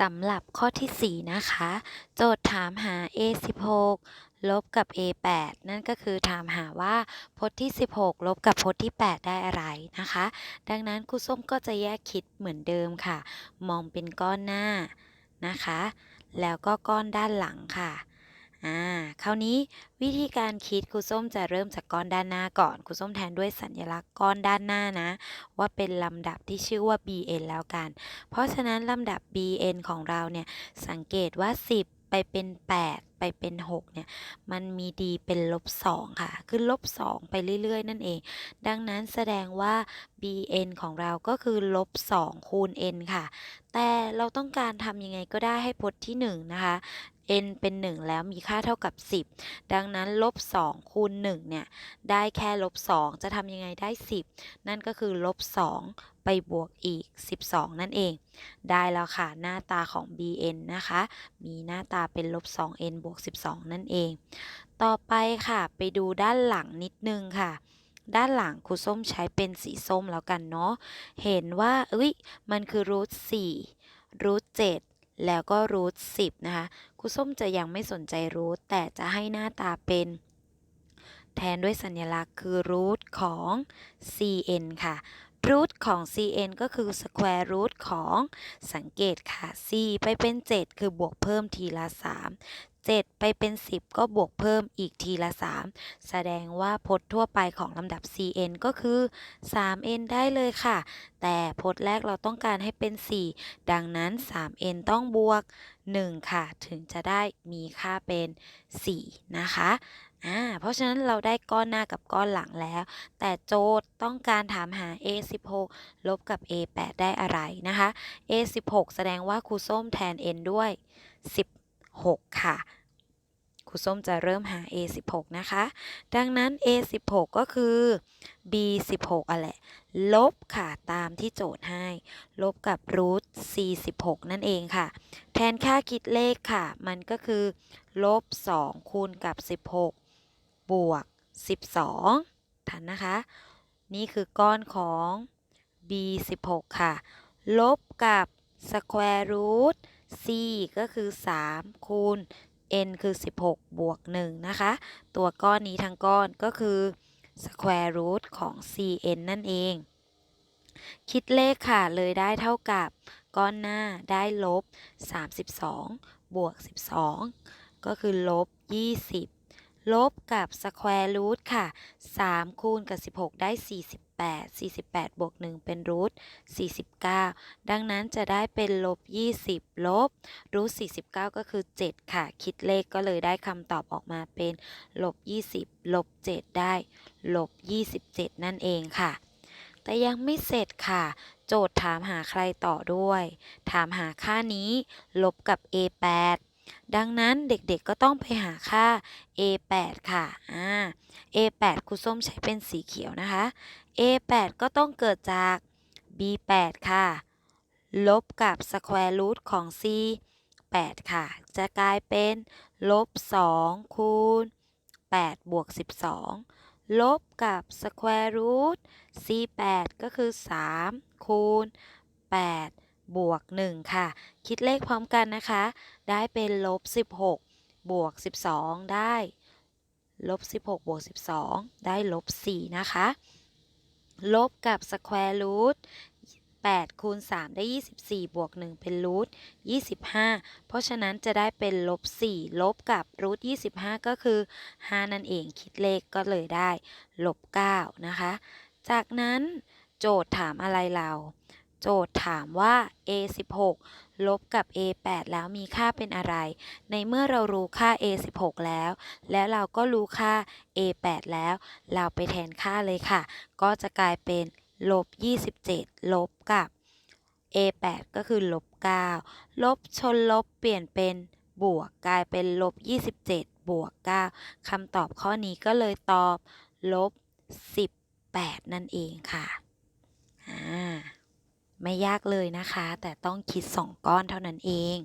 สำหรับข้อที่ 4 นะคะ โจทย์ถามหา a 16ลบกับ a 8นั่นก็คือถามหาว่าพจน์ที่ 16 ลบกับพจน์ที่ 8 ได้อะไรนะคะ ดังนั้นครูส้มก็จะแยกคิดเหมือนเดิมค่ะ มองเป็นก้อนหน้านะคะ แล้วก็ก้อนด้านหลังค่ะ อ่าคราวนี้วิธีการคิดครูส้มจะเริ่มจากก้อนด้านหน้าก่อนครูส้มแทนด้วยสัญลักษณ์ก้อนด้านหน้านะ ว่าเป็นลำดับที่ชื่อว่า bn แล้วกัน เพราะฉะนั้นลำดับ bn ของเราเนี่ยสังเกตว่า 10ไปเป็น 8 ไปเป็น 6 เนี่ย มันมี d เป็นลบ 2 ค่ะ คือลบ 2 ไปเรื่อย ๆ นั่นเอง ดังนั้นแสดงว่า bn ของเราก็คือลบ 2 คูณ n ค่ะ แต่เราต้องการทำยังไงก็ได้ให้พจน์ที่ 1 นะคะ n เป็น 1 แล้วมีค่าเท่ากับ 10 ดังนั้นลบ2คูณ1เนี่ยได้แค่ลบ2จะทำยังไงได้ 10 นั่นก็คือลบ2ไปบวกอีก 12 นั่นเอง ได้แล้วค่ะหน้าตาของ bn นะคะ มีหน้าตาเป็นลบ 2n บวก 12 นั่นเอง ต่อไปค่ะไปดูด้านหลังนิดนึงค่ะด้านหลังครูส้มใช้เป็นสีส้มแล้วกันเนาะ เห็นว่าเอ้ย มันคือรูท4รูท7 แล้วก็รูท10นะคะครูส้มจะยังไม่สนใจรูทแต่จะให้หน้าตาเป็น แทนด้วยสัญลักษณ์คือรูทของ cn ค่ะรูทของ cn ก็คือ square root ของสังเกตค่ะ c ไปเป็น 7 คือบวกเพิ่มทีละ 3 7 ไปเป็น 10 ก็บวกเพิ่มอีกทีละ 3 แสดงว่าพจน์ทั่วไปของลำดับ cn ก็คือ 3n ได้เลยค่ะ แต่พจน์แรกเราต้องการให้เป็น 4 ดังนั้น 3n ต้องบวก 1 ค่ะ ถึงจะได้มีค่าเป็น 4 นะคะอ่าเพราะฉะนั้นเราได้ก้อนหน้ากับก้อนหลังแล้ว แต่โจทย์ต้องการถามหา a 16ลบกับ a 8ได้อะไรนะคะ a 16แสดงว่าครูส้มแทน n ด้วย 6 ค่ะครูส้มจะเริ่มหา a 16นะคะ ดังนั้น a 16ก็คือ b 16อะแหละ ลบค่ะตามที่โจทย์ให้ ลบกับรูท c 16นั่นเองค่ะ แทนค่าคิดเลขค่ะ มันก็คือ ลบ 2 คูณกับ 16 บวก 12 ทันนะคะ นี่คือก้อนของ b 16ค่ะ ลบกับ square root c ก็คือ3คูณ n คือ 16 บวก 1 นะคะ ตัวก้อนนี้ทั้งก้อนก็คือ square root ของ cn นั่นเอง คิดเลขค่ะ เลยได้เท่ากับก้อนหน้าได้ลบ 32 บวก 12 ก็คือลบ 20 ลบกับ square root ค่ะ 3 คูณกับ 16 ได้ 48 48 บวก 1 เป็นรูท49 ดังนั้นจะได้เป็นลบ 20 ลบรูท49 ก็คือ 7 ค่ะ คิดเลขก็เลยได้คำตอบออกมาเป็นลบ 20 ลบ 7 ได้ลบ 27 นั่นเองค่ะ แต่ยังไม่เสร็จค่ะ โจทย์ถามหาใครต่อด้วย ถามหาค่านี้ ลบกับ a8 ดังนั้นเด็กๆก็ต้องไปหาค่า a8 ค่ะอ่า a8 ครูส้มใช้เป็นสีเขียวนะคะ a8 ก็ต้องเกิดจาก b8 ค่ะ ลบกับ square root ของ c 8 ค่ะ จะกลายเป็นลบ 2 คูณ 8 บวก 12 ลบกับ square root c 8ก็คือ 3 คูณ 8 บวก 1 ค่ะ คิดเลขพร้อมกันนะคะ ได้เป็นลบ 16 บวก 12 ได้ลบ 16 บวก 12 ได้ลบ 4 นะคะ ลบกับ square root 8คูณ 3 ได้ 24 บวก 1 เป็นรูท25 เพราะฉะนั้นจะได้เป็นลบ 4 ลบกับรูท25 ก็คือ 5 นั่นเองคิดเลขก็เลยได้ลบ 9 นะคะ จากนั้นโจทย์ถามอะไรเรา โจทย์ถามว่า a 16ลบกับ a 8แล้วมีค่าเป็นอะไร ในเมื่อเรารู้ค่า a 16แล้ว แล้วเราก็รู้ค่า a 8แล้ว เราไปแทนค่าเลยค่ะ ก็จะกลายเป็นลบ27 ลบกับ a 8ก็คือลบ9ลบชนลบเปลี่ยนเป็นบวกกลายเป็นลบ27 บวก 9คำตอบข้อนี้ก็เลยตอบลบ18 นั่นเองค่ะ ไม่ยากเลยนะคะ แต่ต้องคิด 2 ก้อนเท่านั้นเอง